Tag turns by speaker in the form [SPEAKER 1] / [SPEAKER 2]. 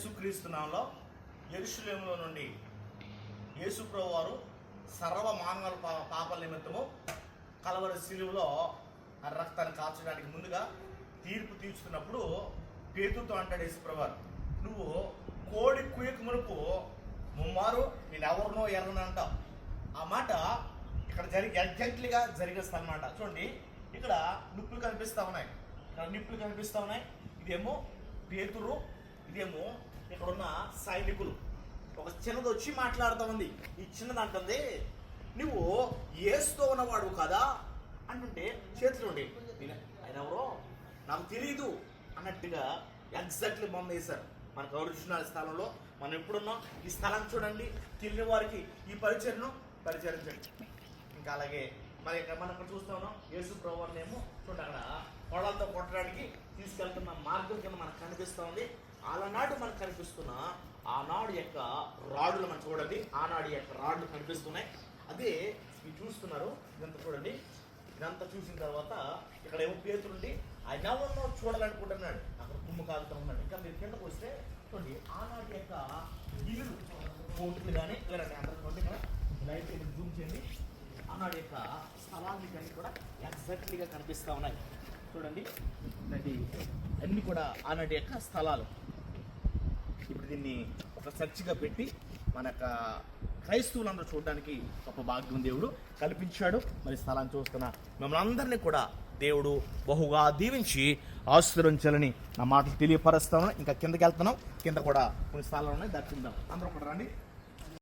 [SPEAKER 1] యేసుక్రీస్తు నామంలో నుండి యేసుప్రభు వారు సర్వ మానవుల పాపల నిమిత్తము కలవరి శిలువలో ఆ రక్తాన్ని కాల్చడానికి ముందుగా తీర్పు తీర్చుతున్నప్పుడు పేతుతో అంటాడు యేసుప్రభు నువ్వు కోడి కుయకు మునుపు ముమ్మారు నేను ఎవరినో ఎర్రని అంటావు ఆ మాట ఇక్కడ జరిగి ఎగ్జాక్ట్లీగా జరిగే స్థలం చూడండి ఇక్కడ నిప్పులు కనిపిస్తా ఉన్నాయి. ఇక్కడ నిప్పులు కనిపిస్తా ఉన్నాయి. ఇదేమో పేతురు ఇదేమో ఇక్కడ ఉన్న సైనికులు. ఒక చిన్నది వచ్చి మాట్లాడుతూ ఉంది ఈ చిన్నది అంటుంది నువ్వు ఏసుతో ఉన్నవాడు కదా? అంటుంటే చేతులు ఉండి ఆయన ఎవరో నాకు తెలియదు అన్నట్టుగా ఎగ్జాక్ట్లీ బొమ్మ వేశారు. మనకు ఒరిజినల్ స్థలంలో మనం ఎప్పుడున్నాం? ఈ స్థలం చూడండి. తెలియని వారికి ఈ పరిచయను పరిచరించండి. ఇంకా అలాగే మరి ఇక్కడ మనం ఇక్కడ చూస్తా ఉన్నాం. యేసు ప్రభుత్వం చూడండి అక్కడ కోడలతో కొట్టడానికి తీసుకెళ్తున్న మార్గం కింద మనకు కనిపిస్తూ ఉంది. ఆలనాడు మనకు కనిపిస్తున్న ఆనాడు యొక్క రాడులు మనం చూడండి. ఆనాడు యొక్క రాడ్లు కనిపిస్తున్నాయి. అదే మీరు చూస్తున్నారు. ఇదంతా చూడండి. ఇదంతా చూసిన తర్వాత ఇక్కడ ఏమో పేతులుండి ఆయన ఎవరినో చూడాలనుకుంటున్నాడు. అక్కడ తుమ్ము కాలుతూ ఉన్నాడు. ఇంకా మీరు కిందకు వస్తే చూడండి. ఆనాటి యొక్క ఇల్లు కోట్లు కానీ లేదండి అందరూ చూడండి ఇక్కడ. లైట్ ఇక్కడ జూమ్ చేయండి. ఆనాడు యొక్క స్థలాన్ని కానీ కూడా ఎగ్జాక్ట్లీగా కనిపిస్తూ ఉన్నాయి. చూడండి. అన్నీ కూడా ఆనాటి యొక్క స్థలాలు. ఇప్పుడు దీన్ని ఒక చర్చిగా పెట్టి మన యొక్క క్రైస్తవులందరూ చూడడానికి గొప్ప భాగ్యం దేవుడు కల్పించాడు. మరి స్థలాన్ని చూస్తున్న మిమ్మల్ని అందరినీ కూడా దేవుడు బహుగా దీవించి ఆశీర్వించాలని నా మాటలు తెలియపరుస్తాను. ఇంకా కిందకి వెళ్తున్నాం. కింద కూడా కొన్ని స్థలాలు ఉన్నాయి. దర్శిద్దాం అందరూ కూడా రండి.